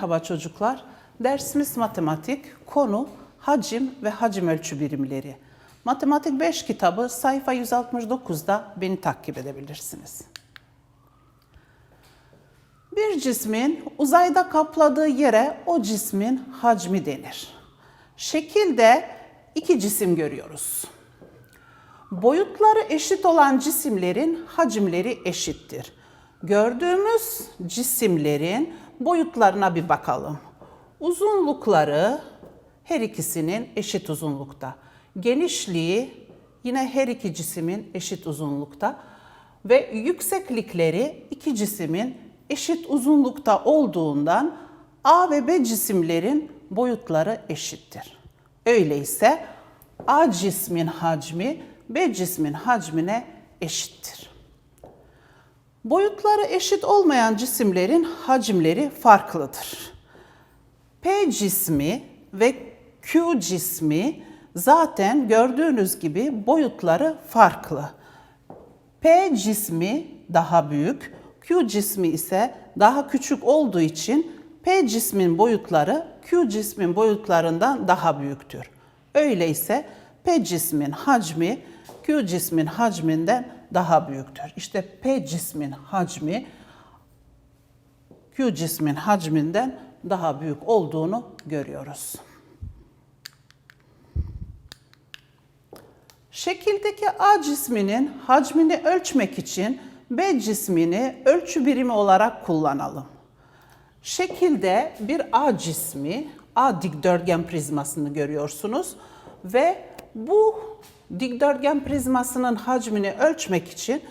Merhaba çocuklar. Dersimiz matematik, konu hacim ve hacim ölçü birimleri. Matematik 5 kitabı sayfa 169'da beni takip edebilirsiniz. Bir cismin uzayda kapladığı yere o cismin hacmi denir. Şekilde iki cisim görüyoruz. Boyutları eşit olan cisimlerin hacimleri eşittir. Gördüğümüz cisimlerin boyutlarına bir bakalım. Uzunlukları her ikisinin eşit uzunlukta. Genişliği yine her iki cismin eşit uzunlukta ve yükseklikleri iki cismin eşit uzunlukta olduğundan A ve B cisimlerin boyutları eşittir. Öyleyse A cismin hacmi B cismin hacmine eşittir. Boyutları eşit olmayan cisimlerin hacimleri farklıdır. P cismi ve Q cismi zaten gördüğünüz gibi boyutları farklı. P cismi daha büyük, Q cismi ise daha küçük olduğu için P cismin boyutları Q cismin boyutlarından daha büyüktür. Öyleyse P cismin hacmi Q cismin hacminden daha büyüktür. İşte P cismin hacmi Q cismin hacminden daha büyük olduğunu görüyoruz. Şekildeki A cisminin hacmini ölçmek için B cismini ölçü birimi olarak kullanalım. Şekilde bir A cismi, A dikdörtgen prizmasını görüyorsunuz ve bu dikdörtgen prizmasının hacmini ölçmek için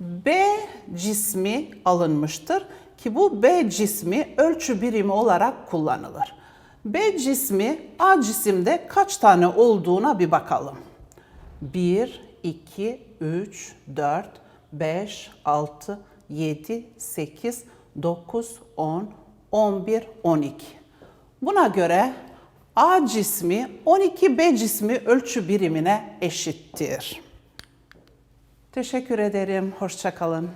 B cismi alınmıştır ki bu B cismi ölçü birimi olarak kullanılır. B cismi A cisimde kaç tane olduğuna bir bakalım. 1, 2, 3, 4, 5, 6, 7, 8, 9, 10, 11, 12. Buna göre A cismi 12 B cismi ölçü birimine eşittir. Teşekkür ederim. Hoşçakalın.